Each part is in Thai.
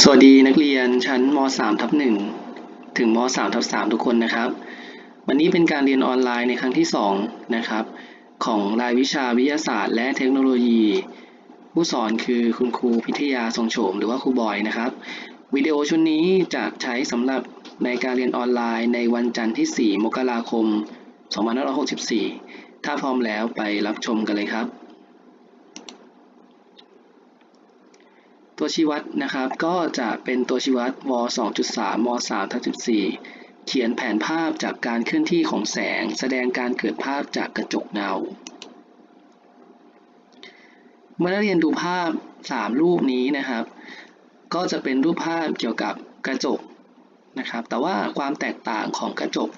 สวัสดีนักเรียนชั้นม .3 ทับ1ถึงม .3 ทับ3ทุกคนนะครับ วันนี้เป็นการเรียนออนไลน์ในครั้งที่ 2 นะครับ ของรายวิชาวิทยาศาสตร์และเทคโนโลยี ผู้สอนคือคุณครูพิทยาทรงโฉมหรือว่าครูบอยนะครับ วิดีโอชุดนี้จะใช้สำหรับในการเรียนออนไลน์ในวันจันทร์ที่ 4 มกราคม 2564 ถ้าพร้อมแล้วไปรับชมกันเลยครับ ตัวชี้วัดนะครับ ก็จะเป็นตัวชี้วัดว2.3ม3ทับ14 เขียนแผนภาพจากการเคลื่อนที่ของแสง แสดงการเกิดภาพจากกระจกเงา เมื่อนักเรียนดูภาพ 3 รูปนี้นะครับ ก็จะเป็นรูปภาพเกี่ยวกับกระจกนะครับ แต่ว่าความแตกต่างของกระจก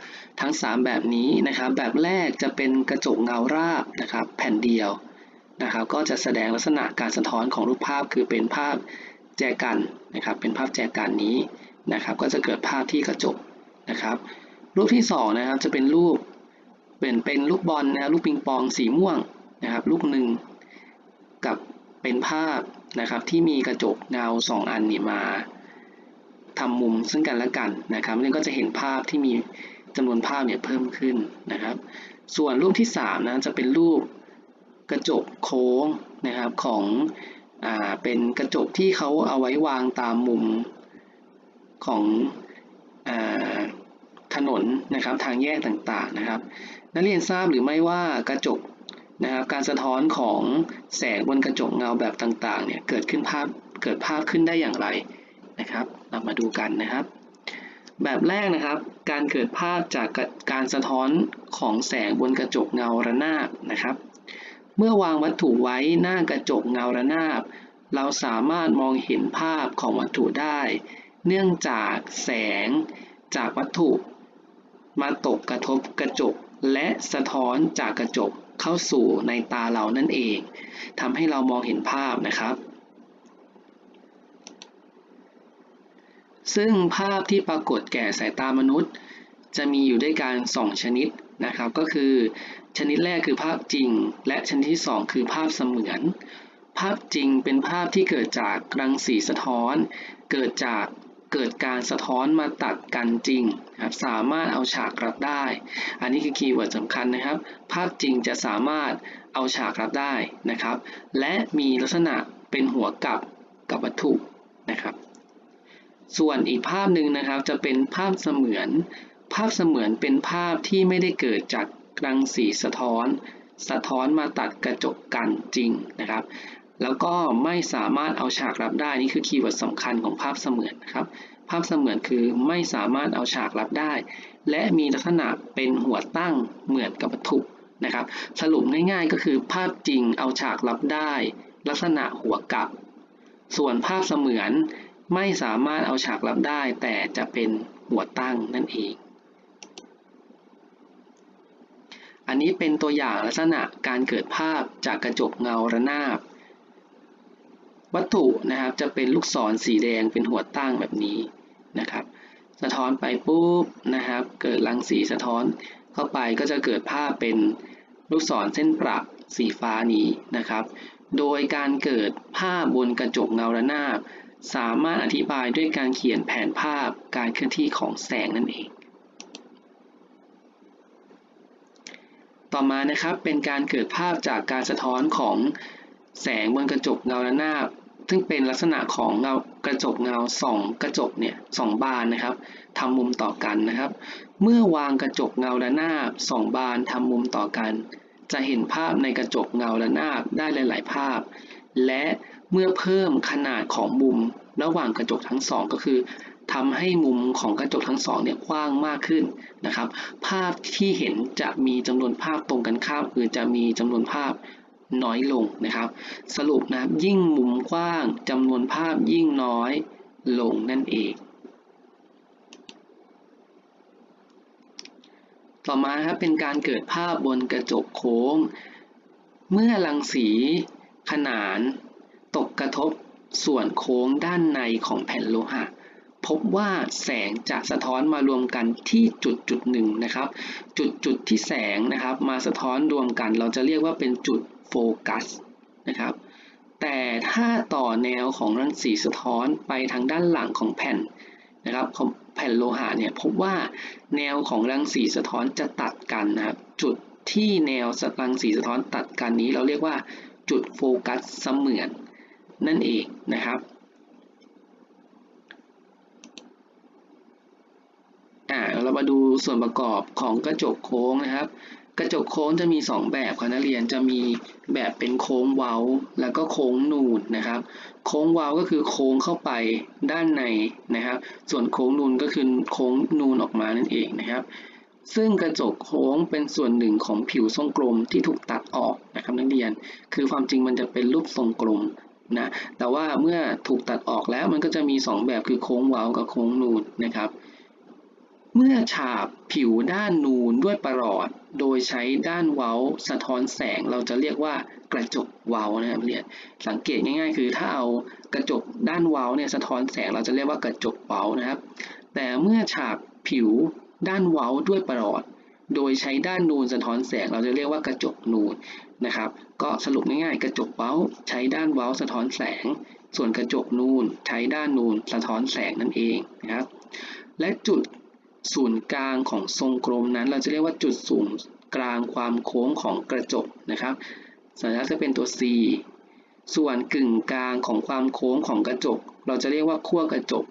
ทั้ง 3 แบบนี้นะครับ แบบแรกจะเป็นกระจกเงาราบนะครับ แผ่นเดียว นะครับ ก็จะแสดงลักษณะการสะท้อนของรูปภาพคือเป็นภาพแจกันนะครับ เป็นภาพแจกันนี้นะครับ ก็จะเกิดภาพที่กระจกนะครับ รูปที่2นะครับจะเป็นรูปเป็นเป็นลูกบอลนะลูกปิงปองสีม่วงนะครับ ลูกหนึ่งกับเป็นภาพนะครับที่มีกระจกเงา 2 อันนี่มาทำมุมซึ่งกันและกันนะครับนี่ก็จะเห็นภาพที่มีจำนวนภาพเนี่ยเพิ่มขึ้นนะครับ ส่วนรูปที่3นะจะเป็นรูป กระจกโค้งนะครับของอ่าเป็นกระจกที่เขาเอาไว้วางตามมุมของอ่าถนนนะครับทางแยกต่างๆนะครับ นักเรียนทราบหรือไม่ว่ากระจกนะครับการสะท้อนของแสงบนกระจกเงาแบบต่างๆเนี่ยเกิดขึ้นภาพเกิดภาพขึ้นได้อย่างไรนะครับเรามาดูกันนะครับ แบบแรกนะครับ การเกิดภาพจากการสะท้อนของแสงบนกระจกเงาระนาบนะครับ เมื่อวางวัตถุไว้หน้ากระจกเงาระนาบ เราสามารถมองเห็นภาพของวัตถุได้ เนื่องจากแสงจากวัตถุ มาตกกระทบกระจก และสะท้อนจากกระจกเข้าสู่ในตาเรานั่นเองทำให้เรามองเห็นภาพนะครับ ซึ่งภาพที่ปรากฏแก่สายตามนุษย์ จะมีอยู่ด้วยกัน2ชนิด นะครับ ก็คือชนิดแรกคือภาพจริง และชนิดที่ 2 คือภาพเสมือน ภาพจริงเป็นภาพที่เกิดจากรังสีสะท้อน เกิดจากเกิดการสะท้อนมาตัดกันจริงครับสามารถเอาฉากรับได้ อันนี้คือคีย์เวิร์ดสำคัญนะครับ ภาพจริงจะสามารถเอาฉากรับได้นะครับ และมีลักษณะเป็นหัวกับกับวัตถุนะครับ ส่วนอีกภาพหนึ่งนะครับจะเป็นภาพเสมือน ภาพเสมือนเป็นภาพที่ไม่ได้เกิดจากรังสีสะท้อน สะท้อนมาตัดกระจกกันจริงนะครับ แล้วก็ไม่สามารถเอาฉากรับได้นี่คือคีย์เวิร์ดสำคัญของภาพเสมือนนะครับ ภาพเสมือนคือไม่สามารถเอาฉากรับได้ และมีลักษณะเป็นหัวตั้งเหมือนกับวัตถุนะครับ สรุปง่ายๆก็คือภาพจริงเอาฉากรับได้ ลักษณะหัวกลับ ส่วนภาพเสมือนไม่สามารถเอาฉากรับได้ แต่จะเป็นหัวตั้งนั่นเอง อั นนี้เป็นตัวอย่างลักษณะการเกิดภาพจากกระจกเงาระนาบ วัตถุนะครับจะเป็นลูกศรสีแดงเป็นหัวตั้งแบบนี้นะครับ สะท้อนไปปุ๊บนะครับ เกิดรังสีสะท้อนเข้าไปก็จะเกิดภาพเป็นลูกศรเส้นประสีฟ้านี้นะครับ โดยการเกิดภาพบนกระจกเงาระนาบ สามารถอธิบายด้วยการเขียนแผนภาพการเคลื่อนที่ของแสงนั่นเอง ต่อมานะครับเป็นการเกิดภาพจากการสะท้อนของแสงบนกระจกเงาระนาบซึ่งเป็นลักษณะของเงากระจกเงาสองกระจกเนี่ยสองบานนะครับทำมุมต่อกันนะครับ เมื่อวางกระจกเงาระนาบสองบานทำมุมต่อกัน จะเห็นภาพในกระจกเงาระนาบได้หลาย ๆ ภาพ และเมื่อเพิ่มขนาดของมุมระหว่างกระจกทั้งสองก็คือ ทำให้มุมของกระจกทั้งสองเนี่ยกว้างมากขึ้นนะครับ ภาพที่เห็นจะมีจำนวนภาพตรงกันข้ามคือจะมีจำนวนภาพน้อยลงนะครับ สรุปนะครับยิ่งมุมกว้างจำนวนภาพยิ่งน้อยลงนั่นเอง ต่อมาครับเป็นการเกิดภาพบนกระจกโค้ง เมื่อรังสีขนาน ตกกระทบส่วนโค้งด้านในของแผ่นโลหะ พบว่าแสงจะสะท้อนมารวมกันที่จุดจุดหนึ่งนะครับ จุดจุดที่แสงนะครับมาสะท้อนรวมกัน เราจะเรียกว่าเป็นจุดโฟกัสนะครับ แต่ถ้าต่อแนวของรังสีสะท้อนไปทางด้านหลังของแผ่นนะครับแผ่นโลหะเนี่ยพบว่าแนวของรังสีสะท้อนจะตัดกันนะครับ จุดที่แนวรังสีสะท้อนตัดกันนี้ เราเรียกว่าจุดโฟกัสเสมือนนั่นเองนะครับ อ่าเรามาดูส่วนประกอบของกระจกโค้งนะครับ กระจกโค้งจะมี 2 แบบครับนักเรียนจะมีแบบเป็นโค้งเว้า แล้วก็โค้งนูนนะครับ โค้งเว้าก็คือโค้งเข้าไปด้านในนะครับ ส่วนโค้งนูนก็คือโค้งนูนออกมานั่นเองนะครับ ซึ่งกระจกโค้งเป็นส่วนหนึ่งของผิวทรงกลมที่ถูกตัดออกนะครับนักเรียน คือความจริงมันจะเป็นรูปทรงกลมนะแต่ว่าเมื่อถูกตัดออกแล้วมันก็จะมี 2 แบบคือโค้งเว้ากับโค้งนูนนะครับ เมื่อฉาบผิวด้านนูนด้วยประหลอด โดยใช้ด้านเว้าสะท้อนแสงเราจะเรียกว่ากระจกเว้านะครับเรียนสังเกตง่ายๆ คือถ้าเอากระจกด้านเว้าเนี่ยสะท้อนแสงเราจะเรียกว่ากระจกเว้านะครับ แต่เมื่อฉาบผิวด้านเว้าด้วยประหลอด โดยใช้ด้านนูนสะท้อนแสงเราจะเรียกว่ากระจกนูนนะครับ ก็สรุปง่ายๆ กระจกเว้าใช้ด้านเว้าสะท้อนแสง ส่วนกระจกนูนใช้ด้านนูนสะท้อนแสงนั่นเองนะครับ และจุด ศูนย์กลางของทรงกลมนั้น เราจะเรียกว่าจุดศูนย์กลางความโค้งของกระจกนะครับ สัญลักษณ์จะเป็นตัว C ส่วนกึ่งกลางของความโค้งของกระจก เราจะเรียกว่าขั้วกระจก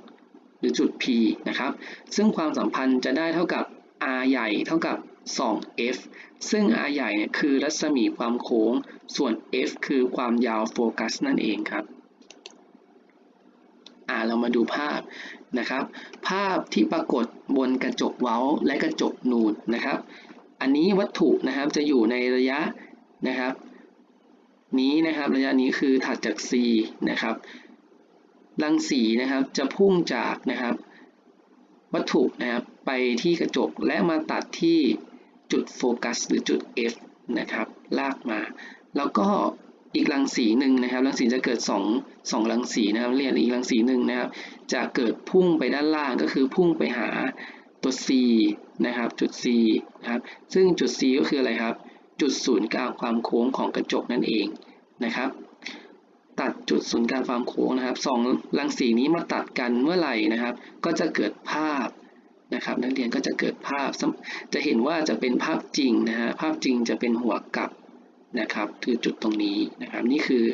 หรือจุด P นะครับ ซึ่งความสัมพันธ์จะได้เท่ากับ R ใหญ่เท่ากับ 2F ซึ่ง R ใหญ่เนี่ยคือรัศมีความโค้ง ส่วน F คือความยาวโฟกัสนั่นเองครับ อ่าเรามาดูภาพนะครับ ภาพที่ปรากฏบนกระจกเว้าและกระจกนูนนะครับ อันนี้วัตถุนะครับจะอยู่ในระยะนะครับ นี้นะครับระยะนี้คือถัดจาก C นะครับรังสีนะครับจะพุ่งจากนะครับ วัตถุนะครับไปที่กระจกและมาตัดที่จุดโฟกัสหรือจุด F นะครับลากมา แล้วก็ อีกรังสีหนึ่งนะครับรังสีจะเกิด2 2รังสีนะครับเรียนอีกรังสีหนึ่งนะครับ จะเกิดพุ่งไปด้านล่างก็คือพุ่งไปหาตัว C นะครับจุด C นะครับซึ่งจุด C ก็คืออะไรครับ จุดศูนย์กลางความโค้งของกระจกนั่นเองนะครับ ตัดจุดศูนย์กลางความโค้งนะครับสองรังสีนี้มาตัดกันเมื่อไหร่นะครับ ก็จะเกิดภาพนะครับนักเรียนก็จะเกิดภาพจะเห็นว่าจะเป็นภาพจริงนะฮะภาพจริงจะเป็นหัวกลับ นะครับ คือจุดตรงนี้นะครับ นี่คือ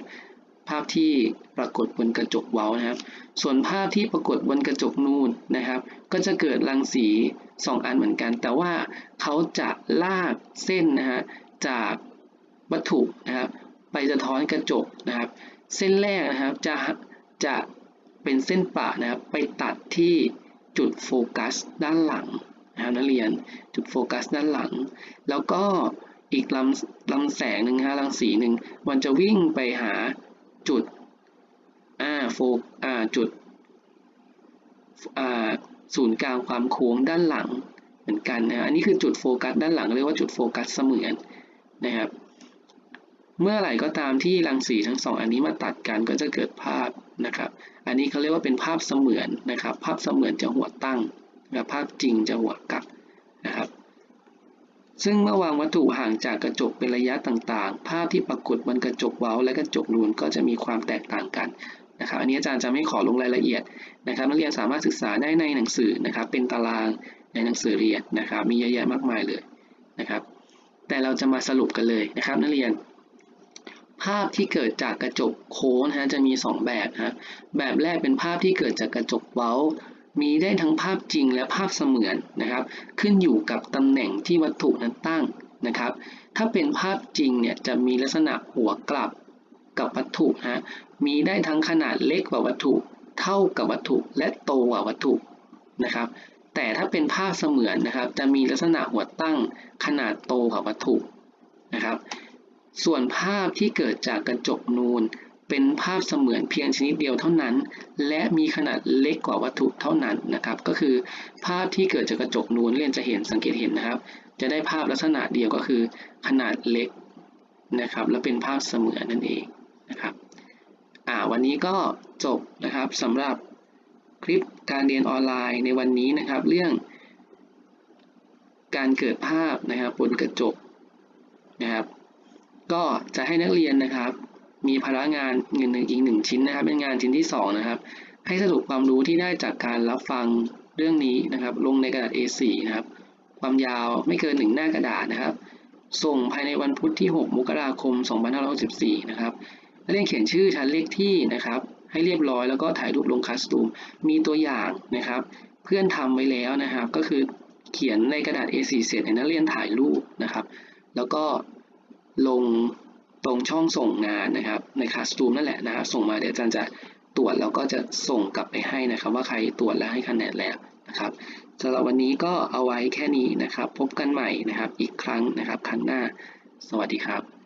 ภาพที่ปรากฏบนกระจกเว้านะครับ ส่วนภาพที่ปรากฏบนกระจกนูนนะครับ ก็จะเกิดรังสี2อันเหมือนกัน แต่ว่าเขาจะลากเส้นนะฮะจากวัตถุนะครับไปสะท้อนกระจกนะครับ เส้นแรกนะครับจะจะเป็นเส้นปะนะครับไปตัดที่จุดโฟกัสด้านหลังนะครับนักเรียนจุดโฟกัสด้านหลัง แล้วก็ อีกลำลำแสงหนึ่งฮะรังสีหนึ่งมันจะวิ่งไปหาจุดอ่าโฟอ่าจุดอ่าศูนย์กลางความโค้งด้านหลังเหมือนกันนะอันนี้คือจุดโฟกัสด้านหลังเรียกว่าจุดโฟกัสเสมือนนะครับเมื่อไหร่ก็ตามที่รังสีทั้งสองอันนี้มาตัดกันก็จะเกิดภาพนะครับ อันนี้เขาเรียกว่าเป็นภาพเสมือนนะครับ ภาพเสมือนจะหัวตั้งและภาพจริงจะหัวกลับนะครับ ซึ่งเมื่อวางวัตถุห่างจากกระจกเป็นระยะต่างๆ ภาพที่ปรากฏบนกระจกเว้า และกระจกนูนก็จะมีความแตกต่างกันนะครับ อันนี้อาจารย์จะไม่ขอลงรายละเอียดนะครับ นักเรียนสามารถศึกษาได้ในหนังสือนะครับ เป็นตารางในหนังสือเรียนนะครับ มีเยอะแยะมากมายเลยนะครับ แต่เราจะมาสรุปกันเลยนะครับ นักเรียน ภาพที่เกิดจากกระจกโค้งนะฮะจะมี 2 แบบนะแบบแรกเป็นภาพที่เกิดจากกระจกเว้า มีได้ทั้งภาพจริงและภาพเสมือนนะครับ ขึ้นอยู่กับตำแหน่งที่วัตถุนั้นตั้งนะครับ ถ้าเป็นภาพจริงเนี่ยจะมีลักษณะหัวกลับกับวัตถุนะมีได้ทั้งขนาดเล็กกว่าวัตถุ เท่ากับวัตถุและโตกว่าวัตถุนะครับ แต่ถ้าเป็นภาพเสมือนนะครับ จะมีลักษณะหัวตั้งขนาดโตกว่าวัตถุนะครับ ส่วนภาพที่เกิดจากกระจกนูน เป็นภาพเสมือนเพียงชนิดเดียวเท่านั้น และมีขนาดเล็กกว่าวัตถุเท่านั้นนะครับ ก็คือภาพที่เกิดจากกระจกนูนเรียนจะเห็นสังเกตเห็นนะครับ จะได้ภาพลักษณะเดียวก็คือขนาดเล็กนะครับ และเป็นภาพเสมือนนั่นเองนะครับอ่าวันนี้ก็จบนะครับสำหรับคลิปการเรียนออนไลน์ในวันนี้นะครับ เรื่องการเกิดภาพนะครับบนกระจกนะครับ ก็จะให้นักเรียนนะครับ มีภาระงานเงินหนึ่งอีกหนึ่งชิ้นนะครับ เป็นงานชิ้นที่สองนะครับ ให้สรุปความรู้ที่ได้จากการรับฟังเรื่องนี้นะครับ ลงในกระดาษ A4 นะครับ ความยาวไม่เกินหนึ่งหน้ากระดาษนะครับ ส่งภายในวันพุธที่ 6 มกราคม 2564 นะครับนักเรียนเขียนชื่อชั้นเลขที่นะครับ ให้เรียบร้อยแล้วก็ถ่ายรูปลงคัสตูม มีตัวอย่างนะครับ เพื่อนทำไว้แล้วนะครับ ก็คือเขียนในกระดาษ A4 เสร็จให้นักเรียนถ่ายรูปนะครับ แล้วก็ลง ตรงช่องส่งงานนะครับ ในคัสตูมนั่นแหละนะครับส่งมาเดี๋ยวอาจารย์จะตรวจแล้วก็จะส่งกลับไปให้นะครับ ว่าใครตรวจแล้วให้คะแนนแล้วนะครับสำหรับวันนี้ก็เอาไว้แค่นี้นะครับ พบกันใหม่นะครับ อีกครั้งนะครับ ครั้งหน้า สวัสดีครับ